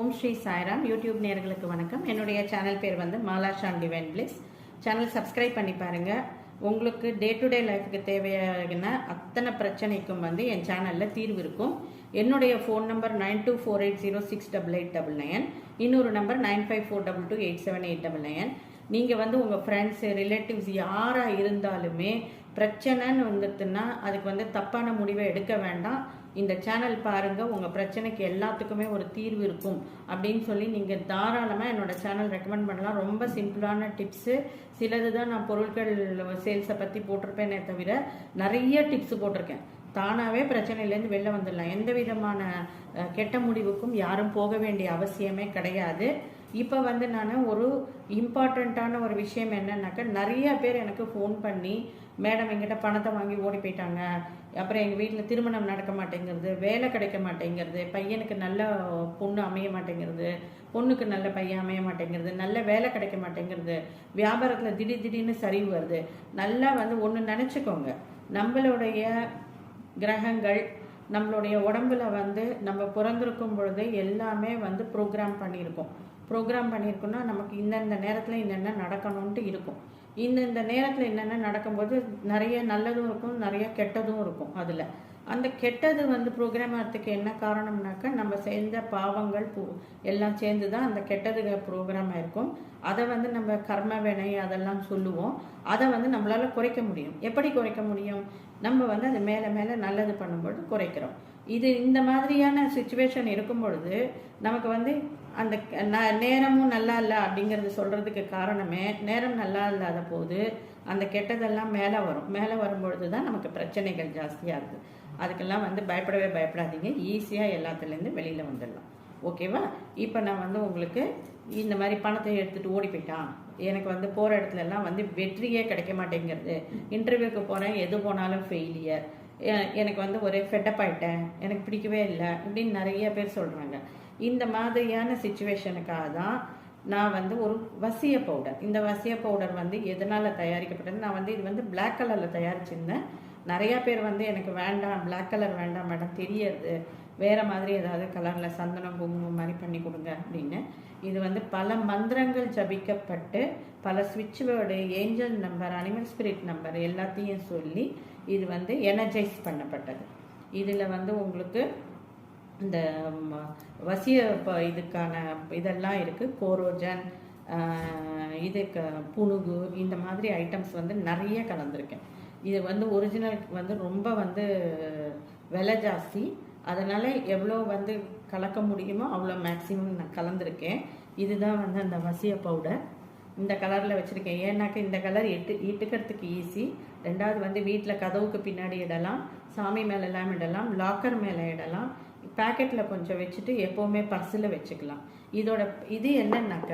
ஓம் Sri Sairam. YouTube நேர்களுக்கு வணக்கம். என்னுடைய சேனல் பேர் வந்து Mala Shan divine place. Channel subscribe பண்ணி பாருங்க. உங்களுக்கு டே டு டே லைஃபுக்கு தேவையான அத்தனை பிரச்சனைக்கும் வந்து என் சேனலில் தீர்வு இருக்கும். என்னுடைய phone number nine two four eight zero six double eight double nine. இன்னொரு number nine five four double two eight seven eight double nine. நீங்கள் வந்து உங்கள் ஃப்ரெண்ட்ஸு ரிலேட்டிவ்ஸ் யாராக இருந்தாலுமே பிரச்சனைன்னு வந்துட்டுன்னா அதுக்கு வந்து தப்பான முடிவை எடுக்க வேண்டாம். இந்த சேனல் பாருங்கள் உங்கள் பிரச்சனைக்கு எல்லாத்துக்குமே ஒரு தீர்வு இருக்கும் அப்படின்னு சொல்லி நீங்கள் தாராளமாக என்னோட சேனல் ரெக்கமெண்ட் பண்ணலாம். ரொம்ப சிம்பிளான டிப்ஸு சிலது தான் நான் பொருட்கள் சேல்ஸை பற்றி போட்டிருப்பேனே தவிர நிறைய டிப்ஸ் போட்டிருக்கேன். தானாகவே பிரச்சனையிலேருந்து வெளில வந்துடலாம். எந்த விதமான கெட்ட முடிவுக்கும் யாரும் போக வேண்டிய அவசியமே கிடையாது. இப்போ வந்து நான் ஒரு இம்பார்ட்டண்ட்டான ஒரு விஷயம் என்னன்னாக்கா நிறைய பேர் எனக்கு ஃபோன் பண்ணி மேடம் எங்கிட்ட பணத்தை வாங்கி ஓடி போயிட்டாங்க. அப்புறம் எங்கள் வீட்டில் திருமணம் நடக்க மாட்டேங்கிறது வேலை கிடைக்க மாட்டேங்கிறது பையனுக்கு நல்ல பொண்ணு அமைய மாட்டேங்கிறது பொண்ணுக்கு நல்ல பையன் அமைய மாட்டேங்கிறது நல்ல வேலை கிடைக்க மாட்டேங்கிறது வியாபாரத்தில் திடீர் திடீர்னு சரிவு வருது. நல்லா வந்து ஒன்று நினச்சிக்கோங்க. நம்மளுடைய கிரகங்கள் நம்மளுடைய உடம்புல வந்து நம்ம பிறந்திருக்கும் பொழுது எல்லாமே வந்து ப்ரோக்ராம் பண்ணியிருக்கோம். ப்ரோக்ராம் பண்ணியிருக்கோம்னா நமக்கு இந்தந்த நேரத்தில் என்னென்ன நடக்கணும்ன்ட்டு இருக்கும். இந்தந்த நேரத்தில் என்னென்ன நடக்கும்போது நிறைய நல்லதும் இருக்கும் நிறைய கெட்டதும் இருக்கும் அதில். அந்த கெட்டது வந்து ப்ரோக்ராம் ஆகிறதுக்கு என்ன காரணம்னாக்கா நம்ம சேர்ந்த பாவங்கள் பூ எல்லாம் சேர்ந்து தான் அந்த கெட்டது ப்ரோக்ராம் ஆயிருக்கும். அதை வந்து நம்ம கர்ம வினை அதெல்லாம் சொல்லுவோம். அதை வந்து நம்மளால் குறைக்க முடியும். எப்படி குறைக்க முடியும்? நம்ம வந்து அது மேலே மேலே நல்லது பண்ணும்போது குறைக்கிறோம். இது இந்த மாதிரியான சுச்சுவேஷன் இருக்கும் பொழுது நமக்கு வந்து அந்த ந- நேரமும் நல்லா இல்லை அப்படிங்கிறது சொல்கிறதுக்கு காரணமே நேரம் நல்லா இல்லாத போது அந்த கெட்டதெல்லாம் மேலே வரும். மேலே வரும்பொழுது தான் நமக்கு பிரச்சனைகள் ஜாஸ்தியாகுது அதுக்கெல்லாம் வந்து பயப்படவே பயப்படாதீங்க. ஈஸியாக எல்லாத்துலேருந்து வெளியில் வந்துடலாம். ஓகேவா? இப்போ நான் வந்து உங்களுக்கு இந்த மாதிரி பணத்தை எடுத்துகிட்டு ஓடி போயிட்டான். எனக்கு வந்து போகிற இடத்துல எல்லாம் வந்து வெற்றியே கிடைக்க மாட்டேங்கிறது. இன்டர்வியூக்கு போகிறேன் எது போனாலும் ஃபெயிலியர் எனக்கு வந்து ஒரே ஃபெட்டப் ஆகிட்டேன் எனக்கு பிடிக்கவே இல்லை இப்படின்னு நிறைய பேர் சொல்கிறாங்க இந்த மாதிரியான சுச்சுவேஷனுக்காக தான் நான் வந்து ஒரு வசிய பவுடர் இந்த வசிய பவுடர் வந்து எதனால் தயாரிக்கப்பட்டது? நான் வந்து இது வந்து பிளாக் கலரில் தயாரிச்சிருந்தேன். நிறையா பேர் வந்து எனக்கு வேண்டாம் பிளாக் கலர் வேண்டாம் மேடம் தெரியாது. வேறு மாதிரி ஏதாவது கலரில் சந்தனம் குங்குமம் மாதிரி பண்ணி கொடுங்க அப்படின்னு. இது வந்து பல மந்திரங்கள் ஜபிக்கப்பட்டு பல ஸ்விட்ச் word angel number animal spirit number எல்லாத்தையும் சொல்லி இது வந்து எனர்ஜைஸ் பண்ணப்பட்டது. இதில் வந்து உங்களுக்கு இந்த ம, வசிய ப- இதுக்கான இதெல்லாம் இருக்குது கோரோஜன் இதுக்கு புனுகு புணுகு இந்த மாதிரி ஐட்டம்ஸ் வந்து நிறைய கலந்துருக்கேன். இது வந்து ஒரிஜினல் வந்து ரொம்ப வந்து விலை ஜாஸ்தி. அதனால் எவ்வளோ வந்து கலக்க முடியுமோ அவ்வளோ மேக்ஸிமம் நான் கலந்துருக்கேன். இதுதான் வந்து அந்த வசிய பவுடர் இந்த கலரில் வச்சுருக்கேன். ஏன்னாக்க இந்த கலர் இட்டு இட்டுக்கிறதுக்கு ஈஸி ரெண்டாவது வந்து வீட்டில் கதவுக்கு பின்னாடி இடலாம். சாமி மேலெல்லாம் இடலாம். லாக்கர் மேலே இடலாம். பேக்கெட்டில் கொஞ்சம் வச்சுட்டு எப்போவுமே பர்ஸில் வச்சுக்கலாம். இதோட இது என்னன்னாக்க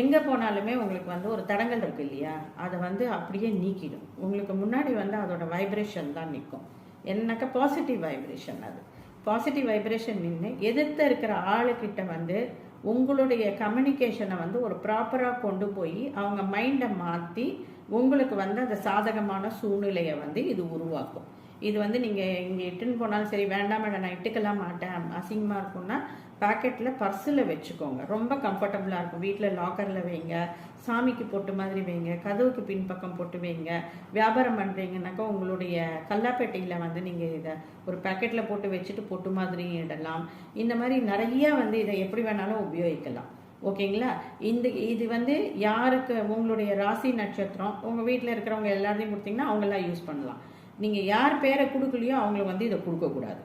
எங்கே போனாலுமே உங்களுக்கு வந்து ஒரு தடங்கள் இருக்கு இல்லையா? அதை வந்து அப்படியே நீக்கிடும். உங்களுக்கு முன்னாடி வந்து அதோட வைப்ரேஷன் தான் நிற்கும். என்னக்கா பாசிட்டிவ் வைப்ரேஷன் அது. பாசிட்டிவ் வைப்ரேஷன் நின்று எதிர்த்து இருக்கிற ஆளுக்கிட்ட வந்து உங்களுடைய கம்யூனிகேஷனை வந்து ஒரு ப்ராப்பராக கொண்டு போய் அவங்க மைண்டை மாற்றி உங்களுக்கு வந்து அந்த சாதகமான சூழ்நிலையை வந்து இது உருவாக்கும். இது வந்து நீங்கள் இங்கே இட்டுன்னு போனாலும் சரி வேண்டாம் மேடம் நான் இட்டுக்கலாம் மாட்டேன். அசிங்கமாக இருக்கும்னா பாக்கெட்டில் பர்ஸில் வச்சுக்கோங்க. ரொம்ப கம்ஃபர்டபுளாக இருக்கும். வீட்டில் லாக்கரில் வைங்க சாமிக்கு போட்டு மாதிரி வைங்க கதவுக்கு பின்பக்கம் போட்டு வைங்க வியாபாரம் பண்ணுறீங்கன்னாக்கா உங்களுடைய கல்லாப்பேட்டையில் வந்து நீங்கள் இதை ஒரு பாக்கெட்டில் போட்டு வச்சுட்டு பொட்டு மாதிரி இடலாம். இந்த மாதிரி நிறைய வந்து இதை எப்படி வேணாலும் உபயோகிக்கலாம். ஓகேங்களா? இந்த இது வந்து யாருக்கு உங்களுடைய ராசி நட்சத்திரம் உங்கள் வீட்டில் இருக்கிறவங்க எல்லாத்தையும் கொடுத்தீங்கன்னா அவங்களாம் யூஸ் பண்ணலாம். நீங்கள் யார் பேரை கொடுக்கலையோ அவங்களுக்கு வந்து இதை கொடுக்கக்கூடாது.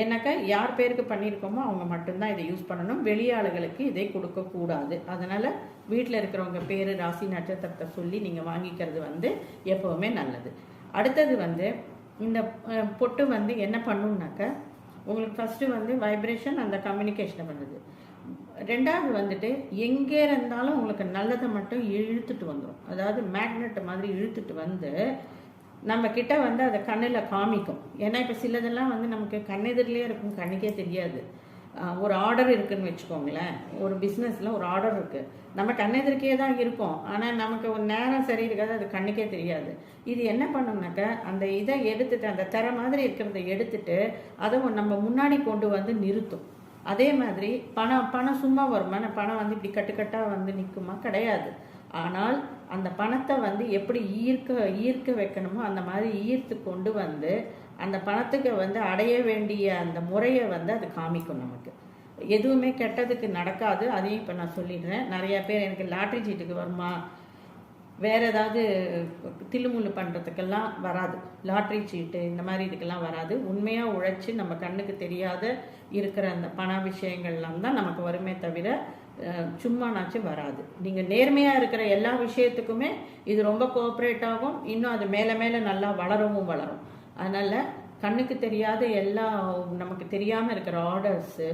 ஏன்னாக்கா யார் பேருக்கு பண்ணியிருக்கோமோ அவங்க மட்டும்தான் இதை யூஸ் பண்ணணும். வெளியாளுகளுக்கு இதை கொடுக்கக்கூடாது. அதனால் வீட்டில் இருக்கிறவங்க பேர் ராசி நட்சத்திரத்தை சொல்லி நீங்கள் வாங்கிக்கிறது வந்து எப்போவுமே நல்லது. அடுத்தது வந்து இந்த பொட்டு வந்து என்ன பண்ணும்னாக்க உங்களுக்கு ஃபஸ்ட்டு வந்து வைப்ரேஷன் அந்த கம்யூனிகேஷனை பண்ணுது. ரெண்டாவது வந்துட்டு எங்கே இருந்தாலும் உங்களுக்கு நல்லதை மட்டும் இழுத்துட்டு வந்துடும் அதாவது மேக்னெட் மாதிரி இழுத்துட்டு வந்து நம்ம கிட்ட வந்து அதை கண்ணில் காமிக்கும். ஏன்னா இப்போ சிலதெல்லாம் வந்து நமக்கு கண்ணெதிரிலே இருக்கும் கண்ணுக்கே தெரியாது. ஒரு ஆர்டர் இருக்குன்னு வச்சுக்கோங்களேன். ஒரு பிஸ்னஸில் ஒரு ஆர்டர் இருக்குது நம்ம கண்ணெதிர்க்கே தான் இருக்கும். ஆனால் நமக்கு ஒரு நேரம் சரி இருக்காது அது கண்ணுக்கே தெரியாது. இது என்ன பண்ணோம்னாக்க அந்த இதை எடுத்துட்டு அந்த தர மாதிரி இருக்கிறத எடுத்துட்டு அதை நம்ம முன்னாடி கொண்டு வந்து நிறுத்தும். அதே மாதிரி பணம் பணம் சும்மா வருமா பணம் வந்து இப்படி கட்டுக்கட்டாக வந்து நிற்குமா கிடையாது. ஆனால் அந்த பணத்தை வந்து எப்படி ஈர்க்க ஈர்க்க வைக்கணுமோ அந்த மாதிரி ஈர்த்து கொண்டு வந்து அந்த பணத்துக்கு வந்து அடைய வேண்டிய அந்த முறையை வந்து அது காமிக்கும் நமக்கு. எதுவுமே கெட்டதுக்கு நடக்காது. அதையும் இப்போ நான் சொல்லிடுறேன். நிறைய பேர் எனக்கு லாட்ரி சீட்டுக்கு வருமா? வேற ஏதாவது தில்லுமுள்ளு பண்ணுறதுக்கெல்லாம் வராது. லாட்ரி சீட்டு இந்த மாதிரி இதுக்கெல்லாம் வராது. உண்மையாக உழைச்சி நம்ம கண்ணுக்கு தெரியாத இருக்கிற அந்த பண விஷயங்கள்லாம் தான் நமக்கு வருமே தவிர சும்மானாச்சும் வராது. நீங்கள் நேர்மையாக இருக்கிற எல்லா விஷயத்துக்குமே இது ரொம்ப கோஆப்ரேட் ஆகும். இன்னும் அது மேலே மேலே நல்லா வளரவும் வளரும். அதனால் கண்ணுக்கு தெரியாத எல்லா நமக்கு தெரியாமல் இருக்கிற ஆர்டர்ஸு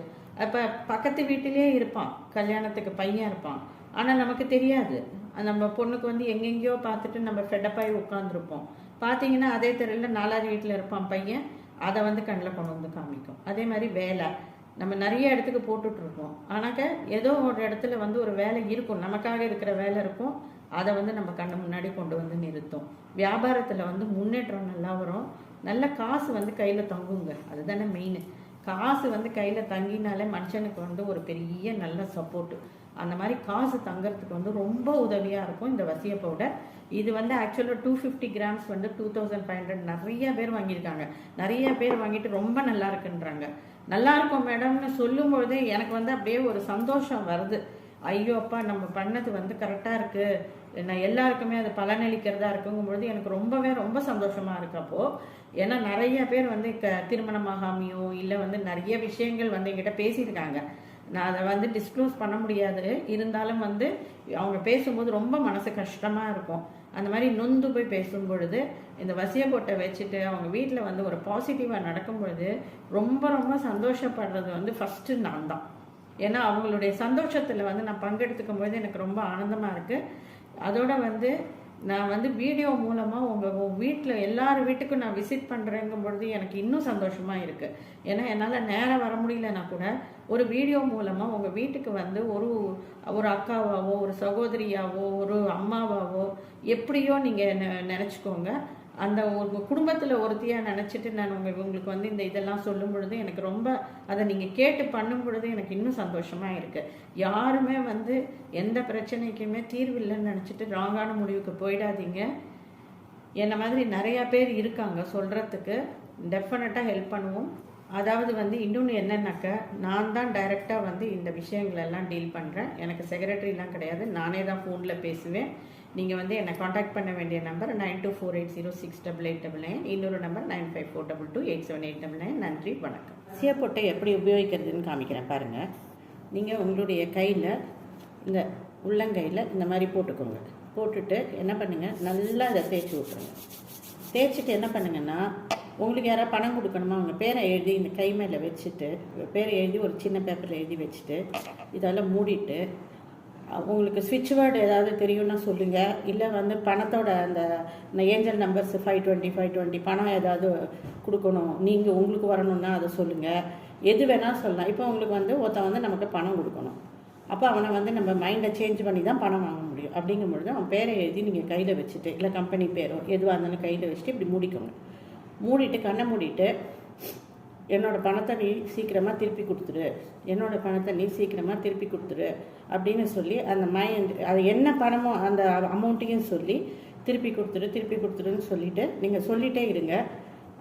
அப்போ பக்கத்து வீட்டிலே இருப்பான். கல்யாணத்துக்கு பையன் இருப்பான். ஆனால் நமக்கு தெரியாது. நம்ம பொண்ணுக்கு வந்து எங்கெங்கேயோ பார்த்துட்டு நம்ம ஃபெட்டப்பாகி உட்காந்துருப்போம் பார்த்தீங்கன்னா அதே தெருவில் நாலாவது வீட்டில் இருப்பான் பையன். அதை வந்து கண்ணில் கொண்டு வந்து காமிக்கும். அதே மாதிரி வேலை. நம்ம நிறைய இடத்துக்கு போட்டுட்ருக்கோம். ஆனாக்க ஏதோ ஒரு இடத்துல வந்து ஒரு வேலை இருக்கும். நமக்காக இருக்கிற வேலை இருக்கும். அதை வந்து நம்ம கண்ணு முன்னாடி கொண்டு வந்து நிறுத்தும். வியாபாரத்தில் வந்து முன்னேற்றம் நல்லா வரும். நல்ல காசு வந்து கையில் தங்குங்க. அதுதானே மெயின் காசு வந்து கையில் தங்கினாலே மனுஷனுக்கு வந்து ஒரு பெரிய நல்ல சப்போர்ட்டு அந்த மாதிரி காசு தங்கிறதுக்கு வந்து ரொம்ப உதவியாக இருக்கும் இந்த வசிய பவுடர் இது வந்து ஆக்சுவலாக டூ ஃபிஃப்டி கிராம்ஸ் வந்து டூ தௌசண்ட் ஃபைவ் ஹண்ட்ரட் நிறைய பேர் வாங்கியிருக்காங்க. நிறைய பேர் வாங்கிட்டு ரொம்ப நல்லா இருக்குன்றாங்க. நல்லா இருக்கும் மேடம்னு சொல்லும்பொழுதே எனக்கு வந்து அப்படியே ஒரு சந்தோஷம் வருது. ஐயோ அப்பா நம்ம பண்ணது வந்து கரெக்டாக இருக்குது நான் எல்லாருக்குமே அது பலனளிக்கிறதா இருக்குங்கும்பொழுது எனக்கு ரொம்பவே ரொம்ப சந்தோஷமாக இருக்கப்போ ஏன்னா நிறைய பேர் வந்து க திருமணமாகாமையோ இல்லை வந்து நிறைய விஷயங்கள் வந்து எங்கிட்ட பேசியிருக்காங்க. நான் அதை வந்து டிஸ்க்ளோஸ் பண்ண முடியாது. இருந்தாலும் வந்து அவங்க பேசும்போது ரொம்ப மனசு கஷ்டமாக இருக்கும். அந்த மாதிரி நொந்து போய் பேசும் பொழுது இந்த வசிய போட்டை வச்சுட்டு அவங்க வீட்டில் வந்து ஒரு பாசிட்டிவாக நடக்கும் பொழுது ரொம்ப ரொம்ப சந்தோஷப்படுறது வந்து ஃபஸ்ட்டு நான் தான் ஏன்னா அவங்களுடைய சந்தோஷத்தில் வந்து நான் பங்கெடுத்துக்கும் போது எனக்கு ரொம்ப ஆனந்தமாக இருக்குது அதோட வந்து நான் வந்து வீடியோ மூலமாக உங்கள் வீட்டில் எல்லார் வீட்டுக்கும் நான் விசிட் பண்ணுறேங்கும் பொழுது எனக்கு இன்னும் சந்தோஷமாக இருக்குது ஏன்னா என்னால் நேரம் வர முடியலன்னா கூட ஒரு வீடியோ மூலமாக உங்கள் வீட்டுக்கு வந்து ஒரு ஒரு அக்காவாவோ ஒரு சகோதரியாவோ ஒரு அம்மாவாவோ எப்படியோ நீங்கள் நினச்சிக்கோங்க. அந்த ஒரு குடும்பத்தில் ஒருத்தியாக நினச்சிட்டு நான் உங்கள் உங்களுக்கு வந்து இந்த இதெல்லாம் சொல்லும் பொழுது எனக்கு ரொம்ப அதை நீங்கள் கேட்டு பண்ணும் பொழுது எனக்கு இன்னும் சந்தோஷமாக இருக்குது யாருமே வந்து எந்த பிரச்சனைக்குமே தீர்வு இல்லைன்னு நினச்சிட்டு ராங்கான முடிவுக்கு போயிடாதீங்க. என்னை மாதிரி நிறையா பேர் இருக்காங்க சொல்கிறதுக்கு டெஃபினட்டாக ஹெல்ப் பண்ணுவோம். அதாவது வந்து இன்னொன்று என்னன்னாக்க நான் தான் டைரெக்டாக வந்து இந்த விஷயங்களெல்லாம் டீல் பண்ணுறேன் எனக்கு செக்ரட்டரிலாம் கிடையாது. நானே தான் ஃபோனில் பேசுவேன். நீங்கள் வந்து என்னை காண்டாக்ட் பண்ண வேண்டிய number nine two four eight zero six double eight double nine இன்னொரு number nine five four double two eight seven eight double nine நன்றி வணக்கம். சியப்பொட்டை எப்படி உபயோகிக்கிறதுன்னு காமிக்கிறேன் பாருங்கள் நீங்கள் உங்களுடைய கையில் இந்த உள்ளங்கையில் இந்த மாதிரி போட்டுக்கோங்க. போட்டுட்டு என்ன பண்ணுங்கள் நல்லா அதை தேய்ச்சி விட்ருங்க தேய்ச்சிட்டு என்ன பண்ணுங்கன்னா உங்களுக்கு யாராவது பணம் கொடுக்கணுமா அவங்க பேரை எழுதி இந்த கை மேலே வச்சுட்டு பேரை எழுதி ஒரு சின்ன பேப்பரில் எழுதி வச்சுட்டு இதெல்லாம் மூடிட்டு உங்களுக்கு சுவிட்ச் வேர்டு ஏதாவது தெரியும்னா சொல்லுங்கள் இல்லை வந்து பணத்தோட அந்த angel numbers five twenty five twenty பணம் ஏதாவது கொடுக்கணும். நீங்கள் உங்களுக்கு வரணும்னா அதை சொல்லுங்கள் எது வேணால் சொல்லலாம். இப்போ உங்களுக்கு வந்து ஒருத்தன் வந்து நமக்கு பணம் கொடுக்கணும். அப்போ அவனை வந்து நம்ம மைண்டை சேஞ்ச் பண்ணி தான் பணம் வாங்க முடியும். அப்படிங்கும் பொழுது அவன் பேரை எழுதி நீங்கள் கையில் வச்சுட்டு இல்லை கம்பெனி பேரோ எதுவாக இருந்தாலும் கையில் வச்சுட்டு இப்படி மூடிக்கோங்க. மூடிட்டு கண்ணை மூடிட்டு என்னோடய பணத்தை நீ சீக்கிரமாக திருப்பி கொடுத்துரு என்னோடய பணத்தை நீ சீக்கிரமாக திருப்பி கொடுத்துரு அப்படின்னு சொல்லி அந்த மைண்ட் அது என்ன பணமோ அந்த அமௌண்ட்டையும் சொல்லி திருப்பி கொடுத்துரு திருப்பி கொடுத்துருன்னு சொல்லிட்டு நீங்கள் சொல்லிகிட்டே இருங்க.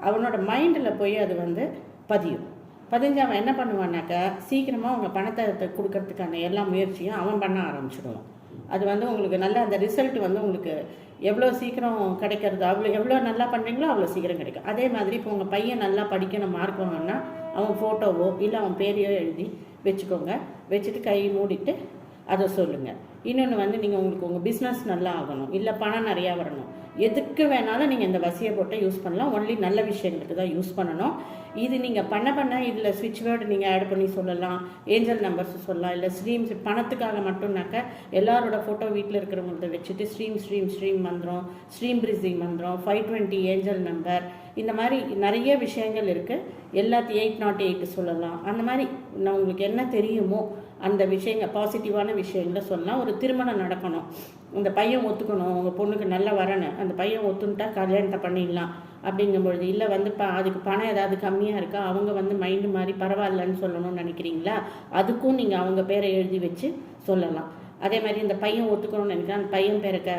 அவனோட மைண்டில் போய் அது வந்து பதியும். பதிஞ்சு அவன் என்ன பண்ணுவான்னாக்கா சீக்கிரமாக உங்கள் பணத்தை கொடுக்கறதுக்கான எல்லா முயற்சியும் அவன் பண்ண ஆரம்பிச்சிடுவான். அது வந்து உங்களுக்கு நல்ல அந்த ரிசல்ட் வந்து உங்களுக்கு எவ்வளோ சீக்கிரம் கிடைக்கிறது? அவ்வளோ எவ்வளோ நல்லா பண்ணுறீங்களோ அவ்வளோ சீக்கிரம் கிடைக்கும். அதே மாதிரி இப்போ உங்கள் பையன் நல்லா படிக்கணும் மார்க் வாங்கணும்னா அவன் ஃபோட்டோவோ இல்லை அவன் பேரையோ எழுதி வச்சுக்கோங்க. வச்சுட்டு கை மூடிட்டு அதை சொல்லுங்கள் இன்னொன்று வந்து நீங்கள் உங்களுக்கு உங்கள் பிஸ்னஸ் நல்லா ஆகணும். இல்லை பணம் நிறையா வரணும். எதுக்கு வேணாலும் நீங்கள் இந்த வசிய போட்டை யூஸ் பண்ணலாம். ஒன்லி நல்ல விஷயங்களுக்கு தான் யூஸ் பண்ணணும். இது நீங்கள் பண்ண பண்ண இதில் ஸ்விட்ச் வேர்டு நீங்கள் ஆட் பண்ணி சொல்லலாம். ஏஞ்சல் நம்பர்ஸ் சொல்லலாம். இல்லை ஸ்ட்ரீம் பணத்துக்காக மட்டும்னாக்க எல்லாரோட ஃபோட்டோ வீட்டில் இருக்கிறவங்கள்ட்ட வச்சுட்டு ஸ்ட்ரீம் ஸ்ட்ரீம் ஸ்ட்ரீம் மந்திரம் ஸ்ட்ரீம் பிரிசிங் மந்திரம் ஃபைவ் டுவெண்ட்டி ஏஞ்சல் நம்பர் இந்த மாதிரி நிறைய விஷயங்கள் இருக்குது எல்லாத்தையும் எயிட் நாட் எயிட் சொல்லலாம். அந்த மாதிரி நான் உங்களுக்கு என்ன தெரியுமோ அந்த விஷயங்கள் பாசிட்டிவான விஷயங்களை சொல்லலாம் ஒரு திருமணம் நடக்கணும். அந்த பையன் ஒத்துக்கணும் உங்கள் பொண்ணுக்கு நல்லா வரணும். அந்த பையன் ஒத்துன்ட்டா கல்யாணத்தை பண்ணிடலாம். அப்படிங்கும்பொழுது இல்லை வந்து ப அதுக்கு பணம் ஏதாவது கம்மியாக இருக்கா? அவங்க வந்து மைண்டு மாதிரி பரவாயில்லன்னு சொல்லணும்னு நினைக்கிறீங்களா? அதுக்கும் நீங்கள் அவங்க பேரை எழுதி வச்சு சொல்லலாம். அதே மாதிரி இந்த பையன் ஒத்துக்கணும்னு நினைக்கிறேன் அந்த பையன் பேரை க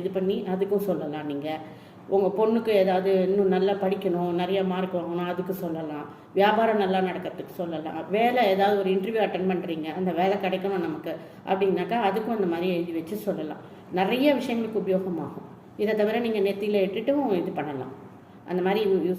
இது பண்ணி அதுக்கும் சொல்லலாம் நீங்கள் உங்கள் பொண்ணுக்கு ஏதாவது இன்னும் நல்லா படிக்கணும் நிறைய மார்க் வாங்கணும் அதுக்கு சொல்லலாம். வியாபாரம் நல்லா நடக்கிறதுக்கு சொல்லலாம். வேலை ஏதாவது ஒரு இன்டர்வியூ அட்டன் பண்ணுறீங்க அந்த வேலை கிடைக்கணும் நமக்கு அப்படின்னாக்கா அதுக்கும் அந்த மாதிரி எழுதி வச்சு சொல்லலாம். நிறைய விஷயங்களுக்கு உபயோகமாகும். இதை தவிர நீங்கள் நெத்தியில் இட்டுட்டும் இது பண்ணலாம். அந்த மாதிரி யூஸ்